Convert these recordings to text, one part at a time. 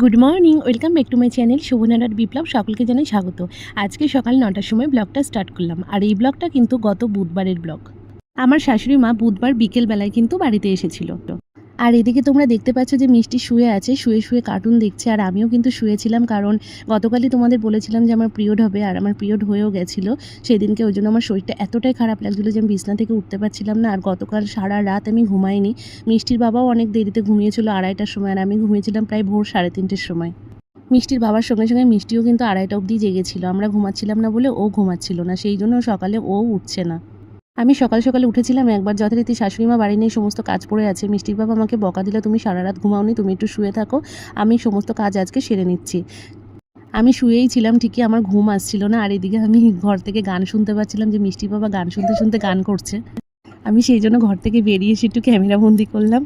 Good morning welcome back to my channel শোভনারার বিপ্লব সকলকে জানাই স্বাগত। আজকে সকাল নটার সময় ব্লগটা স্টার্ট করলাম, আর এই ব্লগটা কিন্তু গত বুধবারের ব্লগ। আমার শাশুড়ি মা বুধবার বিকেলবেলায় কিন্তু বাড়িতে এসেছিল। আর এদিকে তোমরা দেখতে পাচ্ছ যে মিষ্টি শুয়ে আছে, শুয়ে শুয়ে কার্টুন দেখছে, আর আমিও কিন্তু শুয়েছিলাম কারণ গতকালই তোমাদের বলেছিলাম যে আমার পিরিয়ড হবে আর আমার পিরিয়ড হয়েও গেছিল। সেদিনকে ওই জন্য আমার শরীরটা এতটাই খারাপ লাগছিল যে আমি বিছনা থেকে উঠতে পারছিলাম না। আর গতকাল সারা রাত আমি ঘুমাইনি। মিষ্টির বাবাও অনেক দেরিতে ঘুমিয়েছিল আড়াইটার সময় আর আমি ঘুমিয়েছিলাম প্রায় ভোর সাড়ে তিনটের সময়। মিষ্টির বাবার সঙ্গে সঙ্গে মিষ্টিও কিন্তু আড়াইটা অবধি জেগেছিল। আমরা ঘুমাচ্ছিলাম না বলে ও ঘুমাচ্ছিল না। সেই জন্য সকালে ও উঠছে না। আমি সকাল সকালে উঠেছিলাম, একবার যথারীতি শাশুড়ি মা বাড়ি নেই সমস্ত কাজ পড়ে আছে। মিষ্টির বাবা আমাকে বকা দিলে, তুমি সারা রাত ঘুমাওনি, তুমি একটু শুয়ে থাকো, আমি সমস্ত কাজ আজকে সেরে নিচ্ছি। আমি শুয়েই ছিলাম, ঠিকই আমার ঘুম আসছিল না, আর এদিকে আমি ঘর থেকে গান শুনতে পাচ্ছিলাম যে মিষ্টি বাবা গান শুনতে শুনতে গান করছে। আমি সেই জন্য ঘর থেকে বেরিয়ে এসে একটু ক্যামেরা বন্দি করলাম।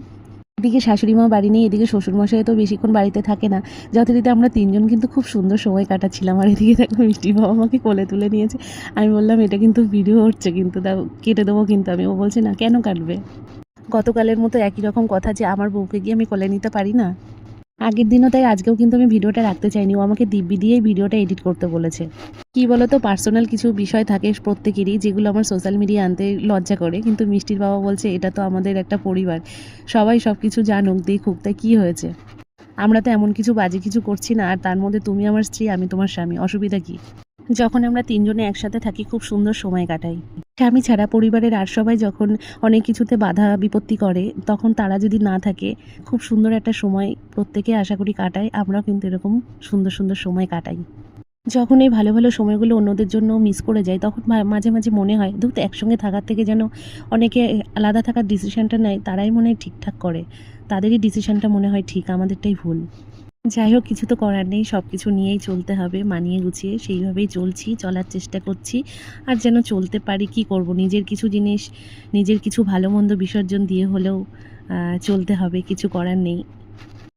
এদিকে শাশুড়ি মা বাড়ি নেই, এদিকে শ্বশুরমশাই তো বেশিক্ষণ বাড়িতে থাকে না। যথারীতি আমরা তিনজন কিন্তু খুব সুন্দর সময় কাটাচ্ছিলাম। আর এদিকে দেখো, মিষ্টি বাবা আমাকে কোলে তুলে নিয়েছে। আমি বললাম, এটা কিন্তু ভিডিও হচ্ছে কিন্তু, দাও, কেটে দেবো কিন্তু। আমি, ও বলছি, না, কেন কাটবে? গতকালের মতো একই রকম কথা যে, আমার বউকে গিয়ে আমি কোলে নিতে পারি না? আগের দিনও তাই আজকেও কিন্তু আমি ভিডিওটা রাখতে চাইনি। ও আমাকে দিব্যি দিয়েই ভিডিওটা এডিট করতে বলেছে। কি বলতো, পার্সোনাল কিছু বিষয় থাকে প্রত্যেকেরই, যেগুলো আমার সোশ্যাল মিডিয়া আনতে লজ্জা করে। কিন্তু মিষ্টির বাবা বলছে, এটা তো আমাদের একটা পরিবার। সবাই সব কিছু জানুক, দেখুক তাই কী হয়েছে? আমরা তো এমন কিছু বাজে কিছু করছি না, আর তার মধ্যে তুমি আমার স্ত্রী, আমি তোমার স্বামী। অসুবিধা কি? যখন আমরা তিনজনে একসাথে থাকি, খুব সুন্দর সময় কাটাই। স্বামী ছাড়া পরিবারের আর সবাই যখন অনেক কিছুতে বাধা বিপত্তি করে, তখন তারা যদি না থাকে, খুব সুন্দর একটা সময় প্রত্যেকে আশা করি কাটায়, আমরাও কিন্তু এরকম সুন্দর সুন্দর সময় কাটাই। যখন এই ভালো ভালো সময়গুলো অন্যদের জন্য মিস করে যায়, তখন মাঝে মাঝে মনে হয় ধরুন একসঙ্গে থাকার থেকে যেন অনেকে আলাদা থাকার ডিসিশানটা নেয়, তারাই মনে হয় ঠিকঠাক করে। তাদেরই ডিসিশানটা মনে হয় ঠিক, আমাদেরটাই ভুল। যাই হোক, কিছু তো করার নেই সব কিছু নিয়েই চলতে হবে, মানিয়ে গুছিয়ে সেইভাবেই চলছি, চলার চেষ্টা করছি। আর যেন চলতে পারি, কি করব? নিজের কিছু জিনিস, নিজের কিছু ভালো মন্দ বিসর্জন দিয়ে হলেও চলতে হবে, কিছু করার নেই।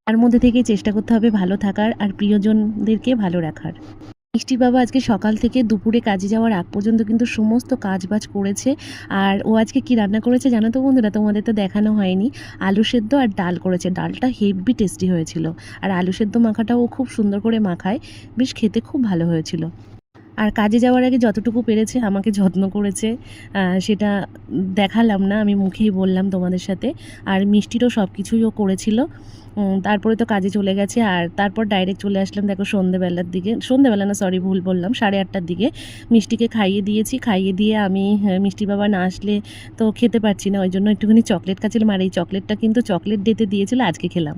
তার মধ্যে থেকে চেষ্টা করতে হবে ভালো থাকার, আর প্রিয়জনদেরকে ভালো রাখার। মিষ্টি বাবা আজকে সকাল থেকে দুপুরে কাজে যাওয়ার আগ পর্যন্ত কিন্তু সমস্ত কাজ বাজ করেছে। আর ও আজকে কি রান্না করেছে জানো তো বন্ধুরা? তোমাদের তো দেখানো হয়নি। আলু সেদ্ধ আর ডাল করেছে। ডালটা হেভি টেস্টি হয়েছিল। আর আলু সেদ্ধ মাখাটাও খুব সুন্দর করে মাখায়। বেশ খেতে খুব ভালো হয়েছিল। আর কাজে যাওয়ার আগে যতটুকু পেরেছে আমাকে যত্ন করেছে সেটা দেখালাম না আমি মুখেই বললাম তোমাদের সাথে। আর মিষ্টিরও সব কিছুই ও করেছিল। তারপরে তো কাজে চলে গেছে আর তারপর ডাইরেক্ট চলে আসলাম দেখো সন্ধেবেলার দিকে। সন্ধেবেলা না সরি ভুল বললাম সাড়ে আটটার দিকে মিষ্টিকে খাইয়ে দিয়েছি। খাইয়ে দিয়ে আমি হ্যাঁ, মিষ্টি বাবা না আসলে তো খেতে পারছি না ওই জন্য একটুখানি চকলেট খাচ্ছিলাম। আর এই চকলেটটা কিন্তু চকলেট ডেতে দিয়েছিল আজকে খেলাম।